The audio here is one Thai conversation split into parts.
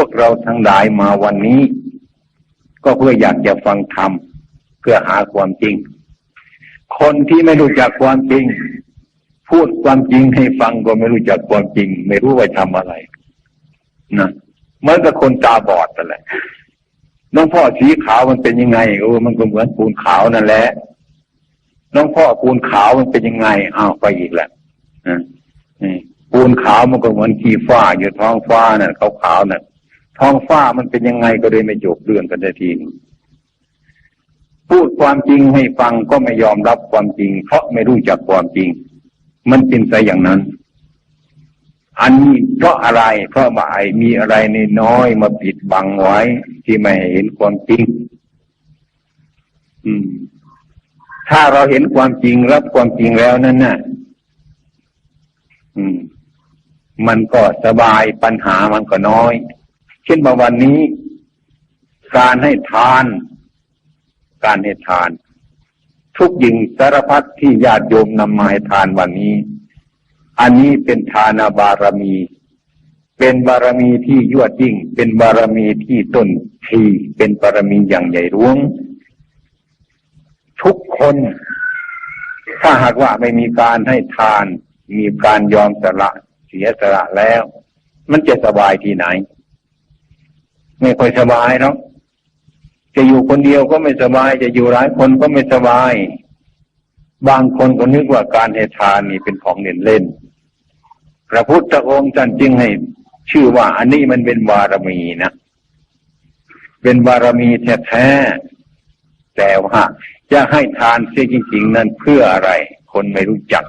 วกเราทั้งหลายมาวันนี้ ก็เพื่ออยากจะฟังธรรมเพื่อหาความจริง คนที่ไม่รู้จักความจริง พูดความจริงให้ฟังก็ไม่รู้จักความจริง ไม่รู้ว่าทำอะไรนะเหมือนกับคนตาบอดนั่นแหละน้องพ่อสีขาวมันเป็นยังไงเออมันก็เหมือนปูนขาวนั่นแหละน้องพ่อปูนขาวมันเป็นยังไงอ้าวไปอีกแหละปูนขาวมันก็เหมือนขี้ฟ้าอยู่ท้องฟ้าน่ะขาวขาวน่ะ ท้องฟ้ามันเป็นยังไงก็เลยไม่จบเรื่องกันได้ทีพูดความจริงให้ฟังก็ไม่ยอมรับความจริง เพราะไม่รู้จักความจริง มันเป็นไปอย่างนั้น อันนี้เพราะอะไร เพราะว่าไอ้มีอะไรในน้อยมาปิดบังไว้ ที่ไม่เห็นความจริง อืม ถ้าเราเห็นความจริงรับความจริงแล้วนั่นน่ะ อืม มันก็สบายปัญหามันก็น้อย ช่นบางวันนี้ การให้ทาน การให้ทาน ทุกยิงสารพัดที่ญาติโยมนำมาให้ทานวันนี้ อันนี้เป็นทานบารมี เป็นบารมีที่ยวดยิ่ง เป็นบารมีที่ต้นทีเป็นบารมีอย่างใหญ่หลวง ทุกคน ถ้าหากว่าไม่มีการให้ทาน มีการยอมสละเสียสละแล้ว มันจะสบายที่ไหน ไม่ค่อยสบายเนาะจะอยู่คนเดียวก็ไม่สบาย จะอยู่หลายคนก็ไม่สบาย บางคนก็นึกว่าการให้ทานนี่เป็นของเล่นเล่นพระพุทธองค์ท่านจึงให้ชื่อว่า อันนี้มันเป็นบารมีนะเป็นบารมีแท้ๆแต่ว่าจะให้ทานเสียจริง ๆ นั้นเพื่ออะไร คนไม่รู้จัก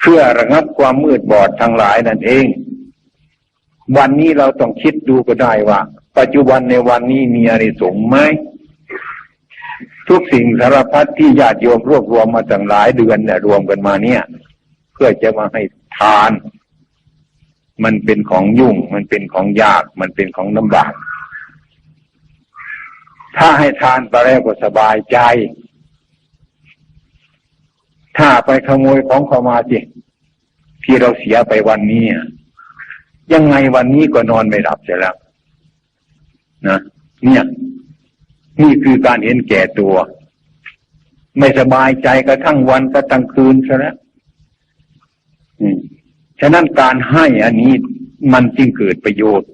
เพื่อระงับความมืดบอดทั้งหลายนั่นเอง วันนี้เราต้องคิดดูก็ได้ว่า ปัจจุบันในวันนี้มีอะไรสงไหมทุกสิ่งสารพัดที่ญาติโยมรวบรวมมาตั้งหลายเดือนเนี่ยรวมกันมาเนี่ย เพื่อจะมาให้ทาน มันเป็นของยุ่ง มันเป็นของยาก มันเป็นของลำบาก ถ้าให้ทานไปแล้วก็สบายใจ ถ้าไปขโมยของเขามาสิที่เราเสียไปวันนี้ ยังไงวันนี้ก็นอนไม่หลับเสียแล้วนะเนี่ย นี่คือการเห็นแก่ตัว ไม่สบายใจกระทั่งวันกระทั่งคืนซะแล้วฉะนั้นการให้อันนี้มันจึงเกิดประโยชน์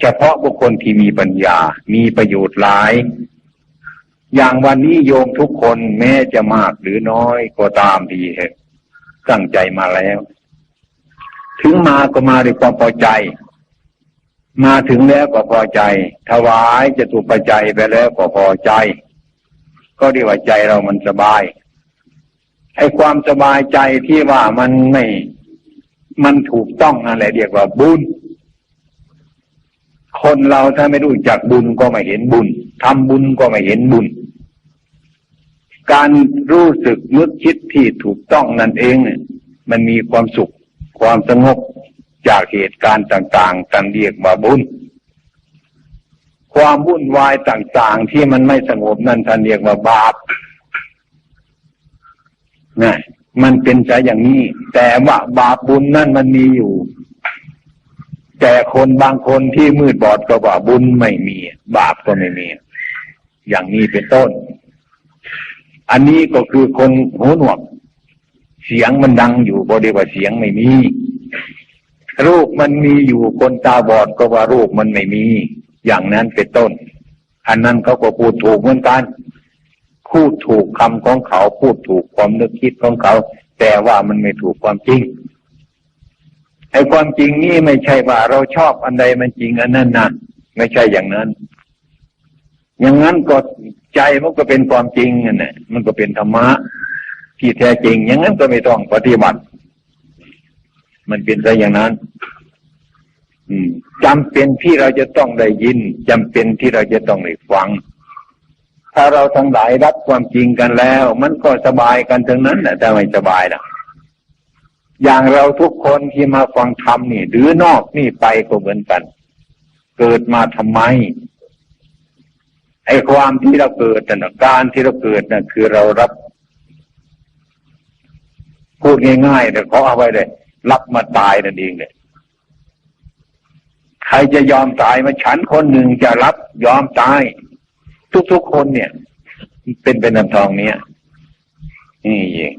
เฉพาะบุคคลที่มีปัญญา มีประโยชน์หลาย อย่างวันนี้โยมทุกคนแม้จะมากหรือน้อยก็ตามดีเหตุตั้งใจมาแล้ว ถึงมาก็มาด้วยความพอใจ มาถึงแล้วก็พอใจ ถวายจะถูกปัจจัยไปแล้วก็พอใจ ก็เรียกว่าใจเรามันสบายไอ้ความสบายใจที่ว่ามันไม่ มันถูกต้องนั่นแหละเรียกว่าบุญ คนเราถ้าไม่รู้จักบุญก็ไม่เห็นบุญทำบุญก็ไม่เห็นบุญ การรู้สึกนึกคิดที่ถูกต้องนั่นเองเนี่ยมันมีความสุข ความสงบจากเหตุการณ์ต่างๆตันเรียกว่าบุญ ความวุ่นวายต่างๆ ที่มันไม่สงบนั่นท่านเรียกว่าบาปนะมันเป็นใจอย่างนี้ แต่ว่าบาปบุญนั่นมันมีอยู่ แต่คนบางคนที่มืดบอดก็ว่าบุญไม่มี บาปก็ไม่มี อย่างนี้เป็นต้น อันนี้ก็คือคนหูหนวก เสียงมันดังอยู่บริว่าเสียงไม่มี รูปมันมีอยู่คนตาบอดก็ว่ารูปมันไม่มี อย่างนั้นเป็นต้น อันนั้นเขาก็พูดถูกเหมือนกันพูดถูกคำของเขาพูดถูกความนึกคิดของเขา แต่ว่ามันไม่ถูกความจริงไอ้ความจริงนี่ไม่ใช่ว่าเราชอบอันใดมันจริงอันนั้นนะไม่ใช่อย่างนั้น อย่างนั้นก็ใจมันก็เป็นความจริงนั่นแหละมันก็เป็นธรรมะ ที่แท้จริงอย่างนั้นก็ไม่ต้องปฏิบัติ มันเป็นไปอย่างนั้นจำเป็นที่เราจะต้องได้ยินจำเป็นที่เราจะต้องได้ฟัง ถ้าเราทั้งหลายรับความจริงกันแล้ว มันก็สบายกันทั้งนั้นแหละแต่ไม่สบายนะอย่างเราทุกคนที่มาฟังธรรมนี่ หรือนอกนี่ไปก็เหมือนกัน เกิดมาทำไมไอ้ความที่เราเกิดน่ะการที่เราเกิดน่ะคือเรารับ พูดง่ายๆแต่เขาเอาไว้เลย รับมาตายนั่นเองเลยใครจะยอมตายมาฉันคนหนึ่งจะรับยอมตาย ทุกๆคนเนี่ย เป็นเป็นนำทองเนี้ยนี่เอง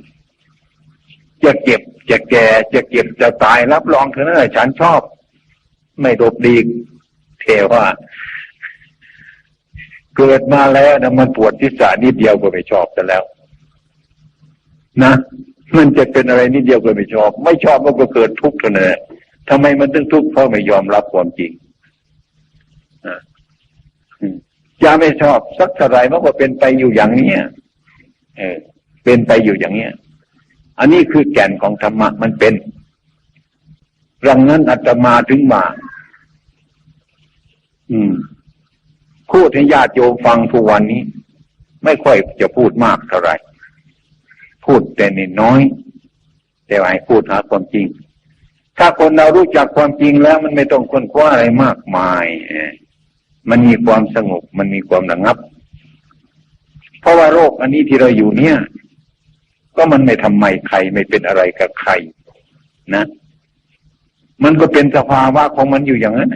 จะเก็บจะแก่จะเก็บจะตายรับรองเถอะนะฉันชอบ ไม่ดบดีเทว่า เกิดมาแล้วนะมันปวดทิศานิดเดียวก็ไม่ชอบกันแล้ว นะ มันจะเป็นอะไรนิดเดียวก็ไม่ชอบ ไม่ชอบมันก็เกิดทุกข์เท่านั้นแหละทำไมมันถึงทุกข์เพราะไม่ยอมรับความจริงอะอืมจะไม่ชอบสักเท่าไหรมันก็เป็นไปอยู่อย่างเนี้ยเออ เป็นไปอยู่อย่างเนี้ย อันนี้คือแก่นของธรรมะมันเป็นรังนั้นอาตมาถึงมา อืมพูดให้ญาติโยมฟังทุกวันนี้ ไม่ค่อยจะพูดมากเท่าไหร่ พูดแต่นิดน้อย แต่ว่าพูดหาความจริง ถ้าคนเรารู้จักความจริงแล้วมันไม่ต้องค้นคว้าอะไรมากมายมันมีความสงบมันมีความระงับ เพราะว่าโรคอันนี้ที่เราอยู่เนี่ย ก็มันไม่ทำไมใครไม่เป็นอะไรกับใคร นะ มันก็เป็นสภาวะของมันอยู่อย่างนั้น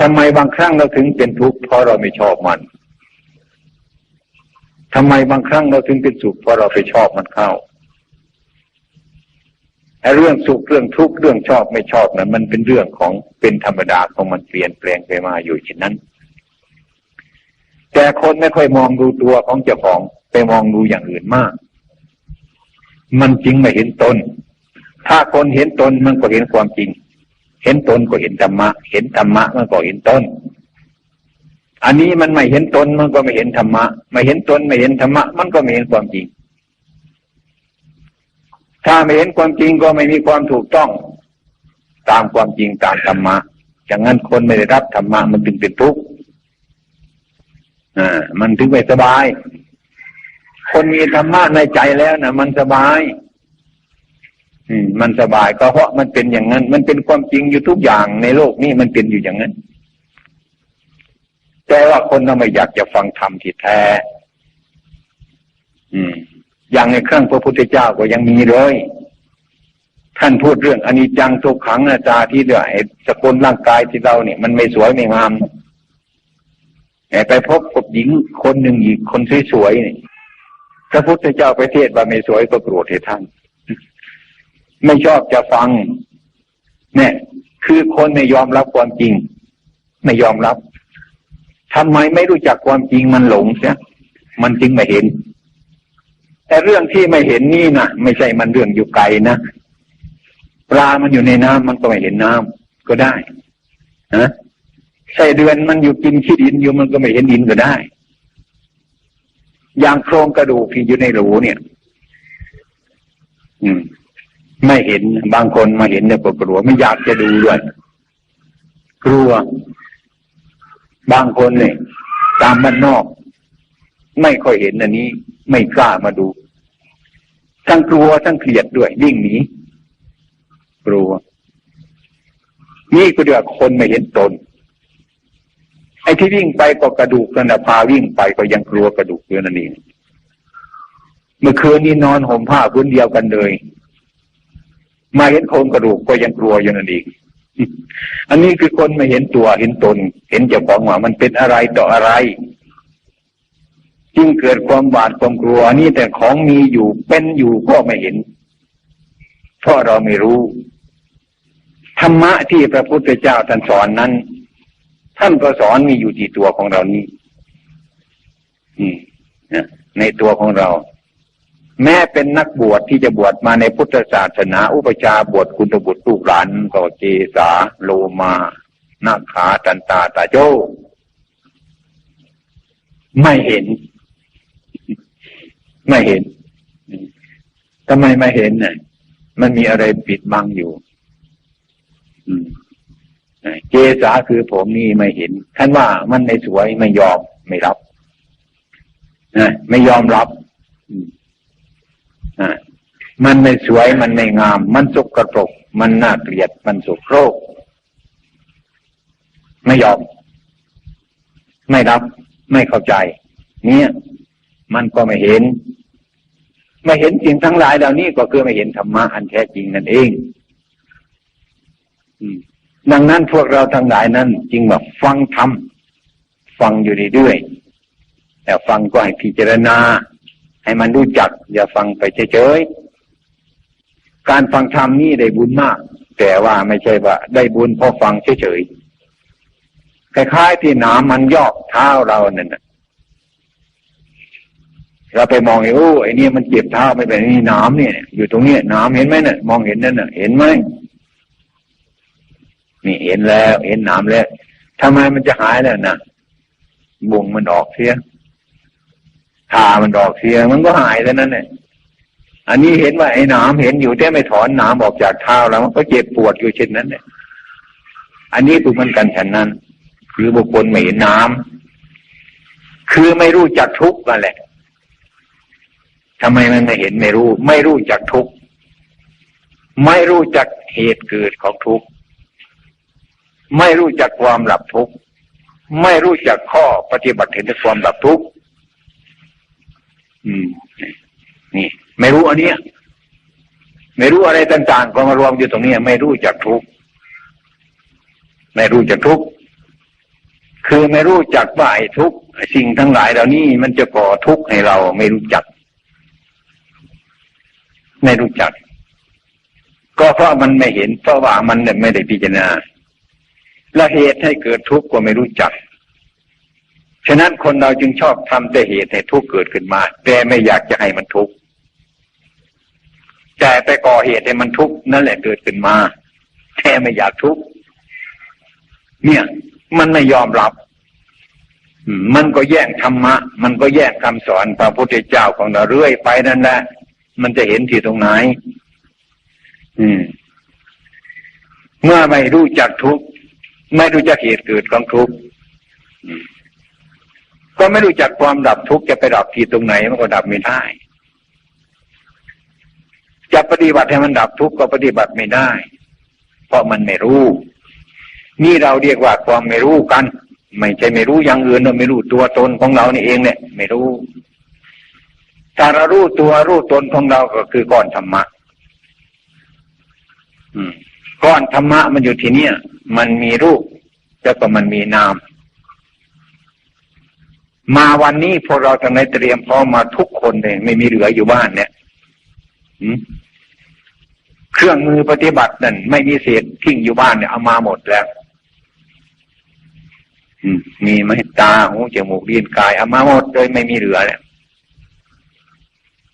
ทำไมบางครั้งเราถึงเป็นทุกข์เพราะเราไม่ชอบมัน ทำไมบางครั้งเราถึงเป็นสุขเพราะเราไปชอบมันเข้าไอ้เรื่องสุขเรื่องทุกข์เรื่องชอบไม่ชอบนั้นมันเป็นเรื่องของเป็นธรรมดาของมันเปลี่ยนแปลงไปมาอยู่เช่นนั้น แต่คนไม่ค่อยมองดูตัวของเจ้าของไปมองดูอย่างอื่นมาก มันจริงไม่เห็นตน ถ้าคนเห็นตนมันก็เห็นความจริง เห็นตนก็เห็นธรรมะ เห็นธรรมะมันก็เห็นตน อันนี้มันไม่เห็นตนมันก็ไม่เห็นธรรมะ ไม่เห็นตนไม่เห็นธรรมะ มันก็ไม่เห็นความจริง ถ้าไม่เห็นความจริงก็ไม่มีความถูกต้อง ตามความจริงตามธรรมะอย่างนั้นคนไม่ได้รับธรรมะมันจึงเป็นทุกข์อ่ามันถึงไม่สบาย คนมีธรรมะในใจแล้วนะมันสบาย อืม มันสบายก็เพราะมันเป็นอย่างนั้น มันเป็นความจริงอยู่ทุกอย่างในโลกนี้มันเป็นอยู่อย่างนั้น แต่ว่าคนเราไม่อยากจะฟังธรรมที่แท้ อืม อย่างในเครั้งพระพุทธเจ้าก็ยังมีเลย ท่านพูดเรื่องอนิจจังทุกขังอาจาที่เรื่องไอ้สกุลร่างกายที่เราเนี่ยมันไม่สวยไม่งามไปพบกับหญิงคนหนึ่งอีกคนสวยๆนี่พระพุทธเจ้าไปเทศว่าไม่สวยก็โกรธให้ท่าน ไม่ชอบจะฟัง เนี่ย คือคนไม่ยอมรับความจริง ไม่ยอมรับ ทำไมไม่รู้จักความจริงมันหลงเสียมันจึงไม่เห็น แต่เรื่องที่ไม่เห็นนี่นะไม่ใช่มันเรื่องอยู่ไกลนะปลามันอยู่ในน้ำมันก็ไม่เห็นน้ำก็ได้นะใช่เดือนมันอยู่กินขี้ดินอยู่มันก็ไม่เห็นดินก็ได้ อย่างโครงกระดูกที่อยู่ในรูเนี่ย อืม ไม่เห็นบางคนมาเห็นเนี่ยก็กลัวไม่อยากจะดูด้วยกลัว บางคนเนี่ยตามบ้านนอก ไม่ค่อยเห็นอันนี้ ไม่กล้ามาดู ทั้งกลัวทั้งเกลียดด้วยวิ่งหนีกลัว นี่ก็เรียกคนไม่เห็นตน ไอ้ที่วิ่งไปก็กระดูกกันนะพาวิ่งไปก็ยังกลัวกระดูกเยอะนั่นเองเมื่อคืนนี้นอนห่มผ้าพื้นเดียวกันเลย มาเห็นโครงกระดูกก็ยังกลัวอยู่นั่นเอง อันนี้คือคนไม่เห็นตัวเห็นตน เห็นเจ้าของว่ามันเป็นอะไรต่ออะไร จึงเกิดความบาดความกลัวนี่แต่ของมีอยู่เป็นอยู่ก็ไม่เห็นเพราะเราไม่รู้ ธรรมะที่พระพุทธเจ้าท่านสอนนั้น ท่านก็สอนมีอยู่ที่ตัวของเรานี่ในตัวของเรา แม้เป็นนักบวชที่จะบวชมาในพุทธศาสนา อุปชาบวชคุณบุตรลูกหลานก็เจสาโลมานาขาตันตาตาโจไม่เห็น ไม่เห็นทำไมไม่เห็นเนี่ยมันมีอะไรปิดบังอยู่เจสาคือผมนี่ไม่เห็นท่านว่ามันไม่สวยไม่ยอมไม่รับนะไม่ยอมรับ อืม มันไม่สวยมันไม่งาม มันสกปรก มันน่าเกลียดมันสุโรกไม่ยอม ไม่รับ ไม่เข้าใจ เนี่ยมันก็ไม่เห็น ไม่เห็นสิ่งทั้งหลายเหล่านี้ก็คือไม่เห็นธรรมะอันแท้จริงนั่นเองดังนั้นพวกเราทั้งหลายนั้นจึงว่าฟังธรรมฟังอยู่เรื่อยๆแต่ฟังก็ให้พิจารณา ให้มันรู้จัก อย่าฟังไปเฉยๆ การฟังธรรมนี่ได้บุญมาก แต่ว่าไม่ใช่ว่า ได้บุญเพราะฟังเฉยๆคล้ายๆที่นามมันยอกเท้าเราเนี่ยเราไปมองไอ้โอ้ไอ้นี่มันเจ็บเท้าไม่เป็นนี่นามเนี่ย อยู่ตรงนี้นามเห็นไหมเนี่ยมองเห็นนั่นน่ะ เห็นไหมนี่เห็นแล้ว เห็นนามแล้วทำไมมันจะหายแล้วนะบุงมันออกเสียทามันออกเสียมันก็หายแล้วนั่นเนี่ย อันนี้เห็นว่าไอ้หนามเห็นอยู่แต่ไม่ถอนหนามออกจากเท้าแล้วมันก็เจ็บปวดอยู่เช่นนั้นเนี่ยอันนี้ถูกมันกันฉันนั้น คือบุคคลไม่เห็นน้ำคือไม่รู้จักทุกข์นั่นแหละทำไมมันไม่เห็นไม่รู้ ไม่รู้จักทุกข์ไม่รู้จักเหตุเกิดของทุกข์ไม่รู้จักความหลับทุกข์ไม่รู้จักข้อปฏิบัติเห็นความหลับทุกข์อืม นี่ ไม่รู้อันเนี้ย ไม่รู้อะไรต่างๆก็มารวมอยู่ตรงนี้ไม่รู้จักทุกข์ไม่รู้จักทุกข์คือไม่รู้จักว่าไอ้ทุกข์สิ่งทั้งหลายเหล่านี้มันจะก่อทุกข์ให้เราไม่รู้จัก ไม่รู้จัก ก็เพราะมันไม่เห็นเพราะว่ามันไม่ได้พิจารณาและเหตุให้เกิดทุกข์ก็ไม่รู้จักฉะนั้นคนเราจึงชอบทำแต่เหตุให้ทุกข์เกิดขึ้นมา แต่ไม่อยากจะให้มันทุกข์ ไปก่อเหตุให้มันทุกข์นั่นแหละเกิดขึ้นมาแค่ไม่อยากทุกข์เนี่ย มันไม่ยอมรับ มันก็แย่งธรรมะ มันก็แย่งคำสอนพระพุทธเจ้าของเราเรื่อยไปนั่นแหละมันจะเห็นที่ตรงไหน อืม เมื่อไม่รู้จักทุกข์ไม่รู้จักเหตุเกิดของทุกข์ก็ไม่รู้จักความดับทุกข์จะไปดับที่ตรงไหนมันก็ดับไม่ได้ จะปฏิบัติให้มันดับทุกข์ก็ปฏิบัติไม่ได้ เพราะมันไม่รู้ นี่เราเรียกว่าความไม่รู้กัน ไม่ใช่ไม่รู้อย่างอื่นเราไม่รู้ตัวตนของเรานี่เองเนี่ยไม่รู้ถ้าเรารู้ตัวรู้ตนของเราก็คือก้อนธรรมะก้อนธรรมะมันอยู่ที่เนี่ย มันมีรูปแล้วก็มันมีนาม มาวันนี้พวกเราทำในเตรียมพร้อมมาทุกคนเลยไม่มีเหลืออยู่บ้านเนี่ย เครื่องมือปฏิบัตินั่นไม่มีเศษทิ้งอยู่บ้านเนี่ยเอามาหมดแล้วมีไหมตาหูจมูกลิ้นกายเอามาหมดเลยไม่มีเหลือเนี่ย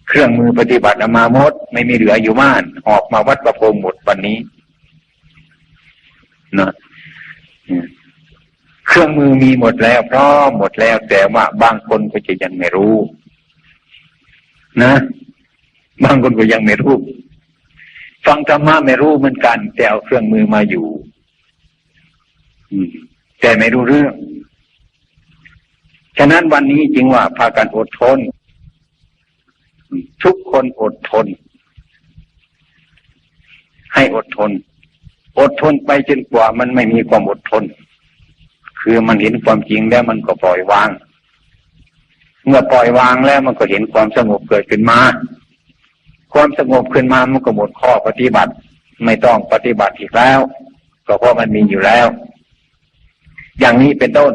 เครื่องมือปฏิบัติเอามาหมด ไม่มีเหลืออยู่บ้าน ออกมาวัดประพรมหมดวันนี้นะเครื่องมือมีหมดแล้ว พร้อมหมดแล้ว แต่ว่าบางคนก็จะยังไม่รู้ นะ บางคนก็ยังไม่รู้ ฟังธรรมะไม่รู้เหมือนกัน แต่เอาเครื่องมือมาอยู่แต่ไม่รู้เรื่อง ฉะนั้นวันนี้จริงว่าพากันอดทน ทุกคนอดทน ให้อดทน อดทนไปจนกว่ามันไม่มีความอดทน คือมันเห็นความจริงแล้วมันก็ปล่อยวาง เมื่อปล่อยวางแล้วมันก็เห็นความสงบเกิดขึ้นมา ความสงบขึ้นมามันก็หมดข้อปฏิบัติ ไม่ต้องปฏิบัติอีกแล้ว ก็เพราะมันมีอยู่แล้ว อย่างนี้เป็นต้น